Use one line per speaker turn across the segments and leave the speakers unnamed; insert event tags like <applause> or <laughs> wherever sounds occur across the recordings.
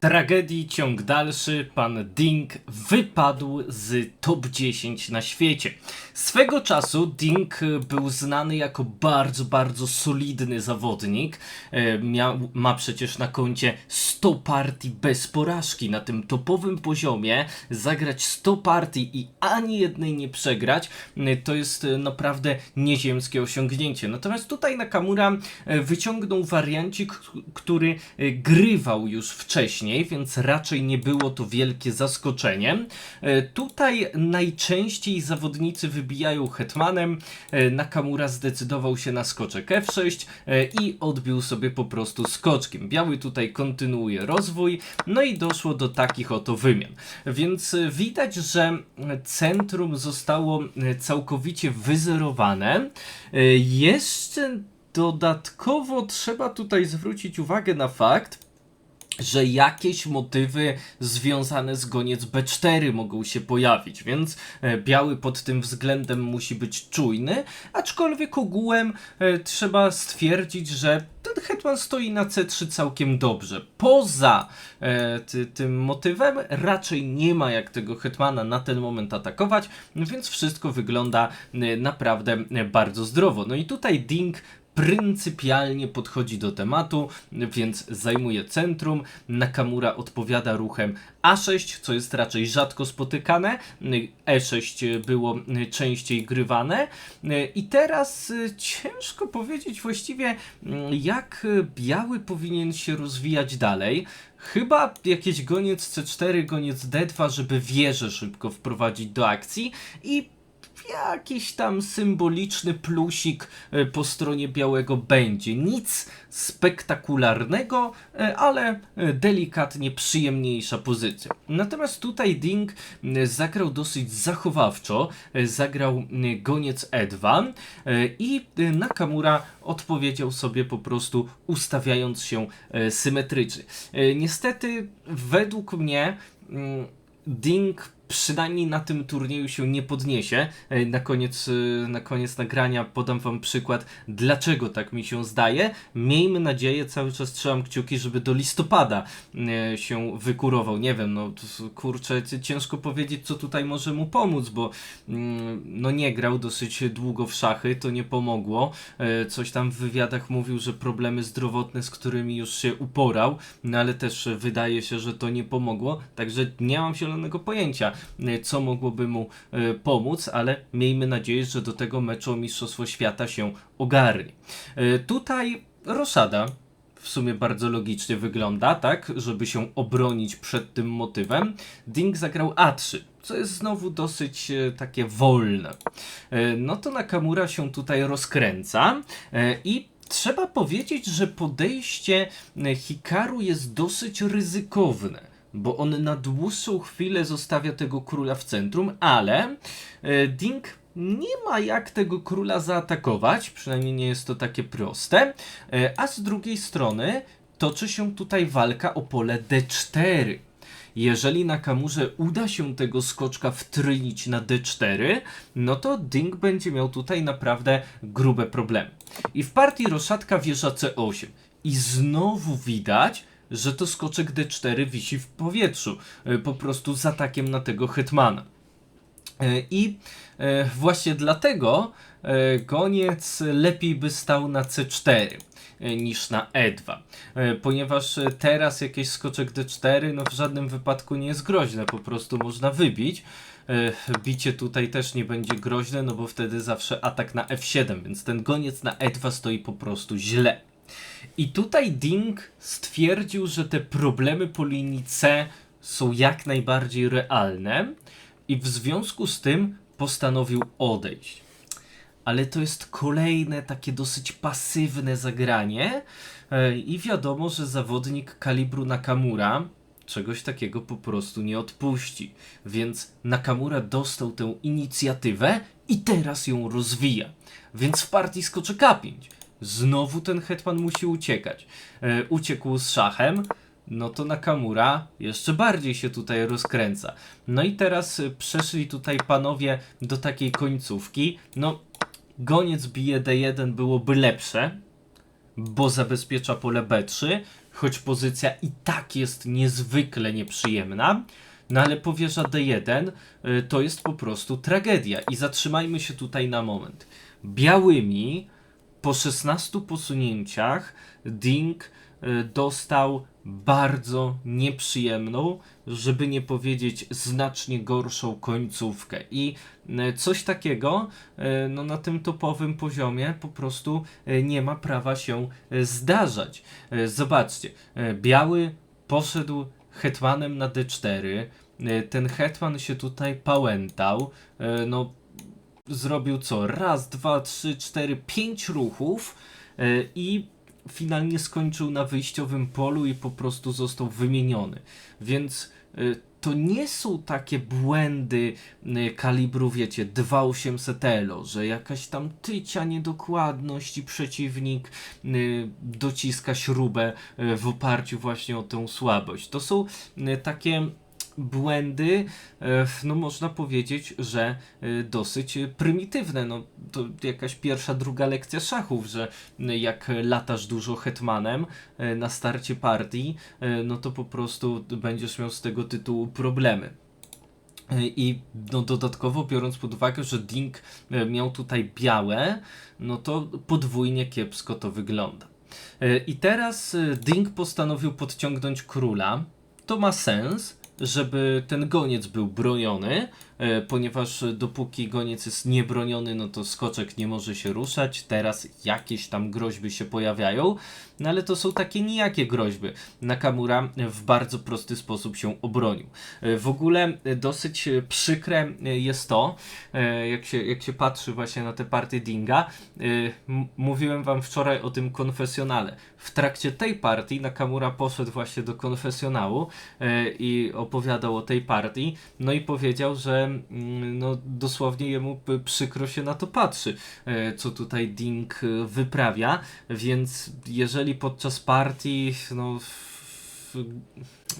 Tragedii ciąg dalszy, pan Ding wypadł z top 10 na świecie. Swego czasu Ding był znany jako bardzo, bardzo solidny zawodnik. E, Miał, ma przecież na koncie 100 partii bez porażki. Na tym topowym poziomie zagrać 100 partii i ani jednej nie przegrać, e, to jest e, naprawdę nieziemskie osiągnięcie. Natomiast tutaj Nakamura wyciągnął wariancik, który grywał już wcześniej, więc raczej nie było to wielkie zaskoczenie. E, Tutaj najczęściej zawodnicy wybijają hetmanem. E, Nakamura zdecydował się na skoczek F6 e, i odbił sobie po prostu skoczkiem. Biały tutaj kontynuuje rozwój, no i doszło do takich oto wymian. Więc widać, że centrum zostało całkowicie wyzerowane. Jeszcze dodatkowo trzeba tutaj zwrócić uwagę na fakt, że jakieś motywy związane z goniec B4 mogą się pojawić, więc e, biały pod tym względem musi być czujny, aczkolwiek ogółem e, trzeba stwierdzić, że ten hetman stoi na C3 całkiem dobrze. Poza e, ty, tym motywem raczej nie ma jak tego hetmana na ten moment atakować, więc wszystko wygląda naprawdę bardzo zdrowo. No i tutaj Ding pryncypialnie podchodzi do tematu, więc zajmuje centrum. Nakamura odpowiada ruchem A6, co jest raczej rzadko spotykane. E6 było częściej grywane. I teraz y, ciężko powiedzieć właściwie, mm, jak biały powinien się rozwijać dalej. Chyba jakiś goniec C4, goniec D2, żeby wieżę szybko wprowadzić do akcji i jakiś tam symboliczny plusik e, po stronie białego będzie. Nic spektakularnego, e, ale e, delikatnie przyjemniejsza pozycja. Natomiast tutaj Ding zagrał dosyć zachowawczo, zagrał goniec E2 e, i Nakamura odpowiedział sobie po prostu ustawiając się symetrycznie. Niestety według mnie mm, Ding przynajmniej na tym turnieju się nie podniesie. E, Na koniec, e, na koniec nagrania podam wam przykład, dlaczego tak mi się zdaje. Miejmy nadzieję, cały czas trzymam kciuki, żeby do listopada e, się wykurował. Nie wiem, no kurczę, ciężko powiedzieć, co tutaj może mu pomóc, bo mm, no nie grał dosyć długo w szachy, to nie pomogło. Coś tam w wywiadach mówił, że problemy zdrowotne, z którymi już się uporał, no ale też wydaje się, że to nie pomogło, także nie mam zielonego pojęcia, co mogłoby mu e, pomóc, ale miejmy nadzieję, że do tego meczu o Mistrzostwo Świata się ogarnie. E, Tutaj Roszada w sumie bardzo logicznie wygląda, tak, żeby się obronić przed tym motywem. Ding zagrał A3, co jest znowu dosyć e, takie wolne. E, no to Nakamura się tutaj rozkręca e, i trzeba powiedzieć, że podejście e, Hikaru jest dosyć ryzykowne. Bo on na dłuższą chwilę zostawia tego króla w centrum, ale e, Ding nie ma jak tego króla zaatakować, przynajmniej nie jest to takie proste. E, A z drugiej strony toczy się tutaj walka o pole D4. Jeżeli Nakamurze uda się tego skoczka wtrynić na D4, no to Ding będzie miał tutaj naprawdę grube problemy. I w partii roszatka wieża C8. I znowu widać, że to skoczek D4 wisi w powietrzu, e, po prostu z atakiem na tego hetmana. E, I e, właśnie dlatego goniec lepiej by stał na C4 e, niż na E2, e, ponieważ teraz jakieś skoczek D4 no w żadnym wypadku nie jest groźne, po prostu można wybić. Bicie tutaj też nie będzie groźne, no bo wtedy zawsze atak na F7, więc ten goniec na E2 stoi po prostu źle. I tutaj Ding stwierdził, że te problemy po linii C są jak najbardziej realne i w związku z tym postanowił odejść. Ale to jest kolejne takie dosyć pasywne zagranie e, i wiadomo, że zawodnik kalibru Nakamura czegoś takiego po prostu nie odpuści. Więc Nakamura dostał tę inicjatywę i teraz ją rozwija. Więc w partii skoczy K5. Znowu ten hetman musi uciekać. E, uciekł z szachem, no to Nakamura jeszcze bardziej się tutaj rozkręca. No i teraz y, przeszli tutaj panowie do takiej końcówki. No, goniec bije D1 byłoby lepsze, bo zabezpiecza pole B3. choć pozycja i tak jest niezwykle nieprzyjemna. No ale po wieża D1 y, to jest po prostu tragedia. I zatrzymajmy się tutaj na moment. Białymi po 16 posunięciach Ding y, dostał bardzo nieprzyjemną, żeby nie powiedzieć znacznie gorszą końcówkę. I y, coś takiego y, no, na tym topowym poziomie po prostu nie ma prawa się zdarzać. Zobaczcie, biały poszedł hetmanem na D4. y, Ten hetman się tutaj pałętał. No, zrobił co? Raz, dwa, trzy, cztery, pięć ruchów y, i finalnie skończył na wyjściowym polu i po prostu został wymieniony. Więc y, to nie są takie błędy y, kalibru, wiecie, 2800 elo, że jakaś tam tycia niedokładność i przeciwnik dociska śrubę w oparciu właśnie o tę słabość. To są takie błędy, e, no można powiedzieć, że e, dosyć prymitywne. No, to jakaś pierwsza, druga lekcja szachów, że e, jak latasz dużo hetmanem na starcie partii, no to po prostu będziesz miał z tego tytułu problemy. I no, dodatkowo biorąc pod uwagę, że Ding miał tutaj białe, no to podwójnie kiepsko to wygląda. I teraz Ding postanowił podciągnąć króla. To ma sens, żeby ten goniec był broniony, ponieważ e, dopóki goniec jest niebroniony, no to skoczek nie może się ruszać. Teraz jakieś tam groźby się pojawiają, no ale to są takie nijakie groźby. Nakamura w bardzo prosty sposób się obronił. E, W ogóle e, dosyć przykre jest to, jak się, jak się patrzy właśnie na te partie Dinga. Mówiłem wam wczoraj o tym konfesjonale. W trakcie tej partii Nakamura poszedł właśnie do konfesjonału i opowiadał o tej partii, no i powiedział, że no, dosłownie jemu przykro się na to patrzy, e, co tutaj Ding e, wyprawia, więc jeżeli podczas partii no,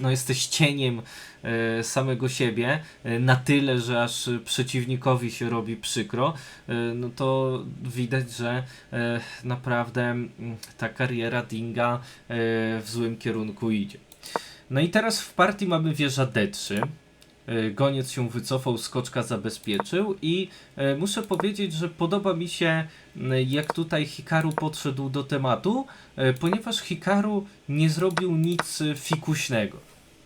no jesteś cieniem e, samego siebie na tyle, że aż przeciwnikowi się robi przykro, no to widać, że naprawdę mm, ta kariera Dinga w złym kierunku idzie. No i teraz w partii mamy wieża D3. E, Goniec się wycofał, skoczka zabezpieczył i e, muszę powiedzieć, że podoba mi się jak tutaj Hikaru podszedł do tematu, e, ponieważ Hikaru nie zrobił nic fikuśnego.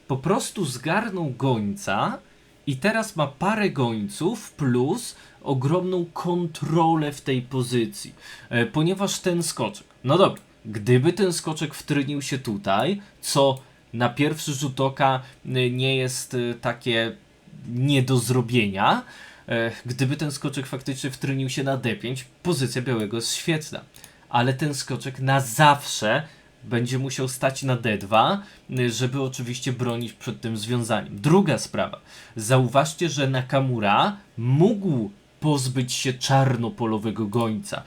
Po prostu zgarnął gońca i teraz ma parę gońców plus ogromną kontrolę w tej pozycji, ponieważ ten skoczek, no dobra, gdyby ten skoczek wtrynił się tutaj, co na pierwszy rzut oka y, nie jest y, takie nie do zrobienia. E, Gdyby ten skoczek faktycznie wtrynił się na D5, pozycja białego jest świetna. Ale ten skoczek na zawsze będzie musiał stać na D2, y, żeby oczywiście bronić przed tym związaniem. Druga sprawa. Zauważcie, że Nakamura mógł pozbyć się czarnopolowego gońca.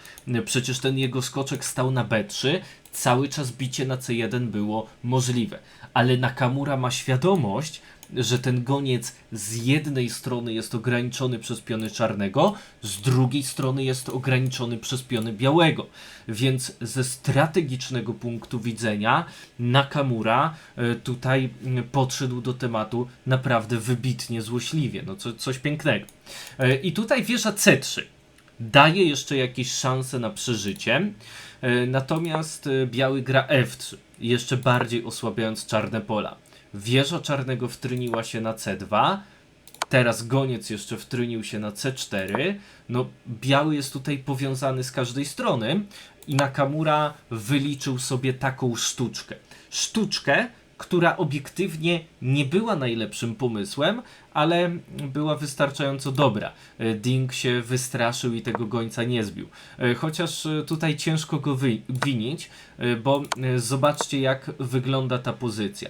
Przecież ten jego skoczek stał na B3, cały czas bicie na C1 było możliwe. Ale Nakamura ma świadomość, że ten goniec z jednej strony jest ograniczony przez piony czarnego, z drugiej strony jest ograniczony przez piony białego. Więc ze strategicznego punktu widzenia Nakamura e, tutaj podszedł do tematu naprawdę wybitnie złośliwie. No co, coś pięknego. E, I tutaj wieża C3 daje jeszcze jakieś szanse na przeżycie. E, Natomiast biały gra F3, jeszcze bardziej osłabiając czarne pola. Wieża czarnego wtryniła się na C2, teraz goniec jeszcze wtrynił się na C4. No, biały jest tutaj powiązany z każdej strony i Nakamura wyliczył sobie taką sztuczkę. Sztuczkę, która obiektywnie nie była najlepszym pomysłem, ale była wystarczająco dobra. E, Ding się wystraszył i tego gońca nie zbił. E, Chociaż e, tutaj ciężko go winić, bo zobaczcie jak wygląda ta pozycja.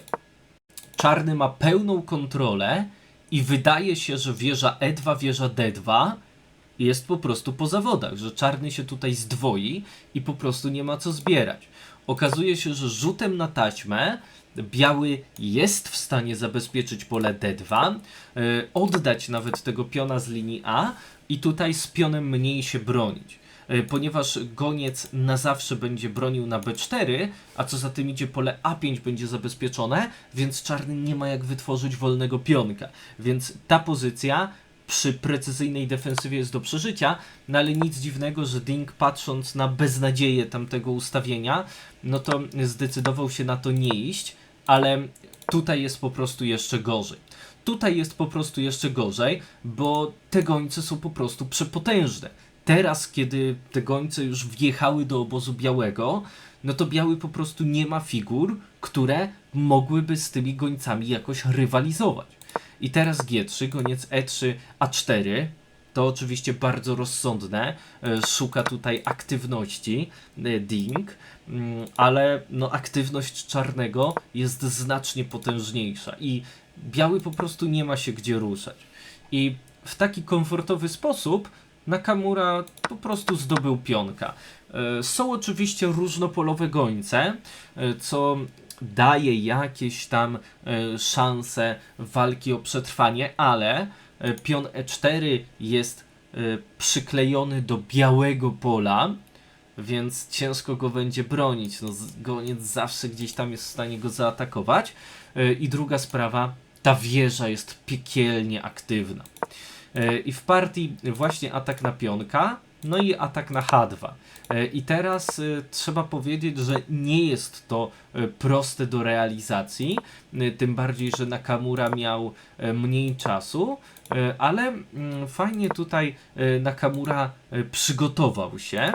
Czarny ma pełną kontrolę i wydaje się, że wieża E2, wieża D2 jest po prostu po zawodach, że czarny się tutaj zdwoi i po prostu nie ma co zbierać. Okazuje się, że rzutem na taśmę biały jest w stanie zabezpieczyć pole D2, yy, oddać nawet tego piona z linii A i tutaj z pionem mniej się bronić. E, ponieważ goniec na zawsze będzie bronił na B4, a co za tym idzie pole A5 będzie zabezpieczone, więc czarny nie ma jak wytworzyć wolnego pionka. Więc ta pozycja przy precyzyjnej defensywie jest do przeżycia, no ale nic dziwnego, że Ding patrząc na beznadzieję tamtego ustawienia, no to zdecydował się na to nie iść, ale tutaj jest po prostu jeszcze gorzej. Tutaj jest po prostu jeszcze gorzej, bo te gońce są po prostu przepotężne. Teraz, kiedy te gońce już wjechały do obozu białego, no to biały po prostu nie ma figur, które mogłyby z tymi gońcami jakoś rywalizować. I teraz G3, goniec E E3, A4. To oczywiście bardzo rozsądne. e, Szuka tutaj aktywności e, Ding, mm, ale no, aktywność czarnego jest znacznie potężniejsza i biały po prostu nie ma się gdzie ruszać. I w taki komfortowy sposób Nakamura po prostu zdobył pionka. E, Są oczywiście różnopolowe gońce, e, co daje jakieś tam e, szanse walki o przetrwanie, ale pion E4 jest przyklejony do białego pola, więc ciężko go będzie bronić. No, goniec zawsze gdzieś tam jest w stanie go zaatakować. I druga sprawa, ta wieża jest piekielnie aktywna. E, I w partii właśnie atak na pionka, no i atak na H2. E, I teraz e, trzeba powiedzieć, że nie jest to proste do realizacji, tym bardziej, że Nakamura miał mniej czasu, ale mm, fajnie tutaj Nakamura przygotował się,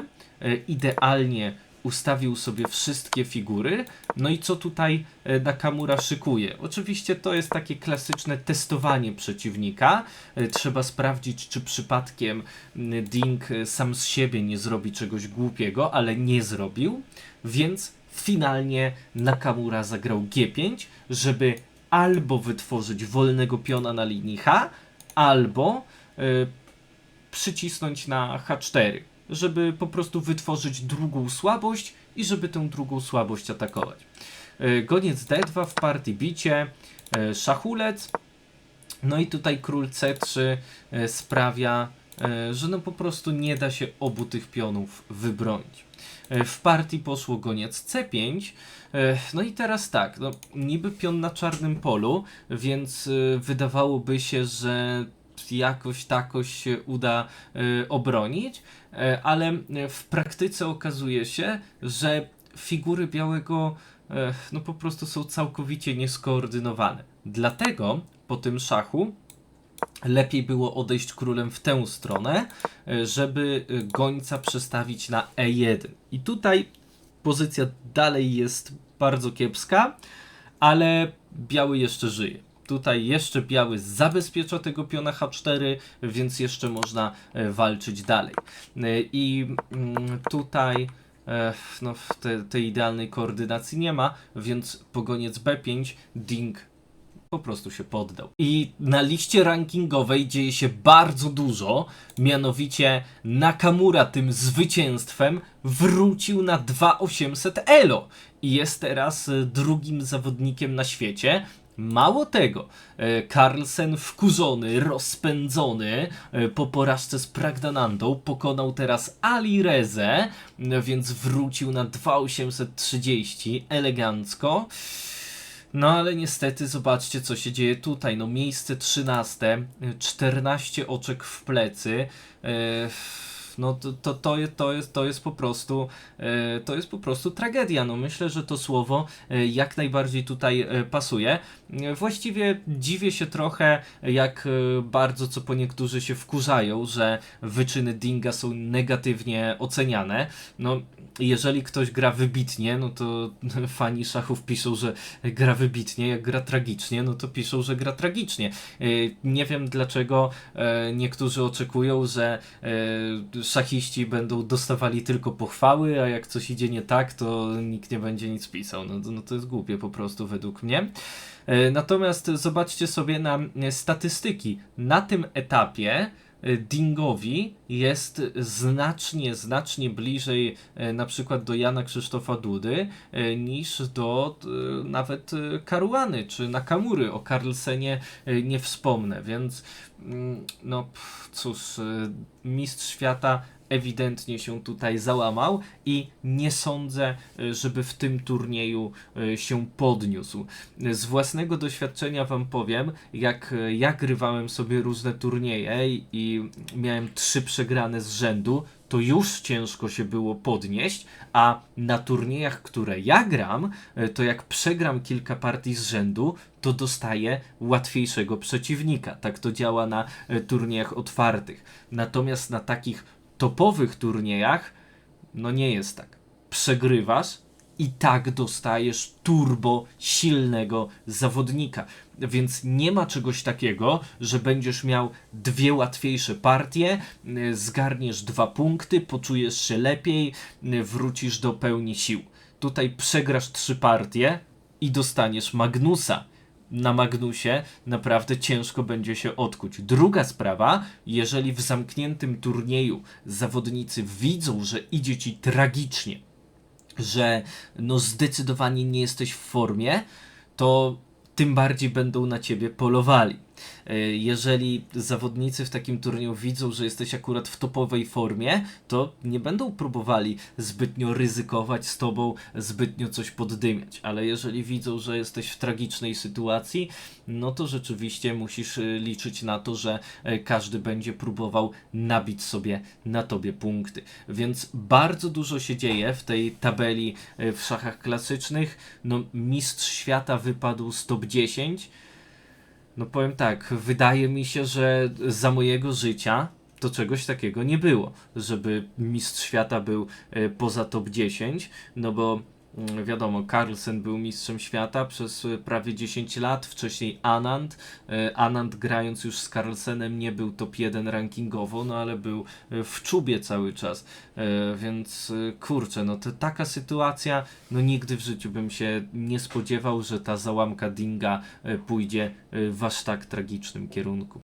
idealnie ustawił sobie wszystkie figury. No i co tutaj e, Nakamura szykuje? Oczywiście to jest takie klasyczne testowanie przeciwnika. E, Trzeba sprawdzić, czy przypadkiem m, Ding e, sam z siebie nie zrobi czegoś głupiego, ale nie zrobił. Więc finalnie Nakamura zagrał G5, żeby albo wytworzyć wolnego piona na linii H, albo przycisnąć na H4, żeby po prostu wytworzyć drugą słabość i żeby tę drugą słabość atakować. E, Goniec D2 w partii bicie, e, szachulec, no i tutaj król C3 e, sprawia, e, że no po prostu nie da się obu tych pionów wybronić. E, W partii poszło goniec C5. e, No i teraz tak, no, niby pion na czarnym polu, więc e, wydawałoby się, że jakoś takoś się uda e, obronić, e, ale w praktyce okazuje się, że figury białego e, no po prostu są całkowicie nieskoordynowane. Dlatego po tym szachu lepiej było odejść królem w tę stronę, żeby gońca przestawić na E1. I tutaj pozycja dalej jest bardzo kiepska, ale biały jeszcze żyje. Tutaj jeszcze biały zabezpiecza tego piona H4, więc jeszcze można e, walczyć dalej. E, I mm, tutaj e, no, te, tej idealnej koordynacji nie ma, więc po goniec B5 Ding po prostu się poddał. I na liście rankingowej dzieje się bardzo dużo, mianowicie Nakamura tym zwycięstwem wrócił na 2800 elo i jest teraz drugim zawodnikiem na świecie. Mało tego, e, Carlsen wkurzony, rozpędzony e, po porażce z Pragdanandą pokonał teraz Ali Rezę, e, więc wrócił na 2830 elegancko. No ale niestety zobaczcie co się dzieje tutaj. No miejsce 13, y, 14 oczek w plecy. e, No to, to, to, jest, to, jest, to jest po prostu e, to jest po prostu tragedia. No myślę, że to słowo e, jak najbardziej tutaj e, pasuje. Właściwie dziwię się trochę, jak bardzo co po niektórzy się wkurzają, że wyczyny Dinga są negatywnie oceniane. No jeżeli ktoś gra wybitnie, no to <laughs> fani szachów piszą, że gra wybitnie, jak gra tragicznie, no to piszą, że gra tragicznie. Nie wiem dlaczego niektórzy oczekują, że szachiści będą dostawali tylko pochwały, a jak coś idzie nie tak, to nikt nie będzie nic pisał. No, no to jest głupie po prostu według mnie. E, Natomiast zobaczcie sobie na e, statystyki. Na tym etapie Dingowi jest znacznie, znacznie bliżej e, na przykład do Jana Krzysztofa Dudy e, niż do nawet Karuany czy Nakamury. O Carlsenie e, nie wspomnę, więc mm, no cóż, mistrz świata ewidentnie się tutaj załamał i nie sądzę, y, żeby w tym turnieju y, się podniósł. Z własnego doświadczenia wam powiem, jak y, ja grywałem sobie różne turnieje i- miałem trzy przegrane z rzędu, to już ciężko się było podnieść, a na turniejach, które ja gram, to jak przegram kilka partii z rzędu, to dostaję łatwiejszego przeciwnika. Tak to działa na turniejach otwartych. Natomiast na takich topowych turniejach, no nie jest tak. Przegrywasz i tak dostajesz turbo silnego zawodnika. Więc nie ma czegoś takiego, że będziesz miał dwie łatwiejsze partie, y, zgarniesz dwa punkty, poczujesz się lepiej, y, wrócisz do pełni sił. Tutaj przegrasz trzy partie i dostaniesz Magnusa. Na Magnusie naprawdę ciężko będzie się odkuć. Druga sprawa, jeżeli w zamkniętym turnieju zawodnicy widzą, że idzie ci tragicznie, że no zdecydowanie nie jesteś w formie, to tym bardziej będą na ciebie polowali. E, Jeżeli zawodnicy w takim turnieju widzą, że jesteś akurat w topowej formie, to nie będą próbowali zbytnio ryzykować z tobą, zbytnio coś poddymiać. Ale jeżeli widzą, że jesteś w tragicznej sytuacji, no to rzeczywiście musisz e, liczyć na to, że e, każdy będzie próbował nabić sobie na tobie punkty. Więc bardzo dużo się dzieje w tej tabeli w szachach klasycznych. No, mistrz świata wypadł z top 10. No powiem tak, wydaje mi się, że za mojego życia to czegoś takiego nie było, żeby mistrz świata był e, poza top 10, no bo wiadomo, Carlsen był mistrzem świata przez e, prawie 10 lat, wcześniej Anand. E, Anand grając już z Carlsenem nie był top 1 rankingowo, no ale był e, w czubie cały czas, więc kurczę, no to taka sytuacja, no nigdy w życiu bym się nie spodziewał, że ta załamka Dinga pójdzie w aż tak tragicznym kierunku.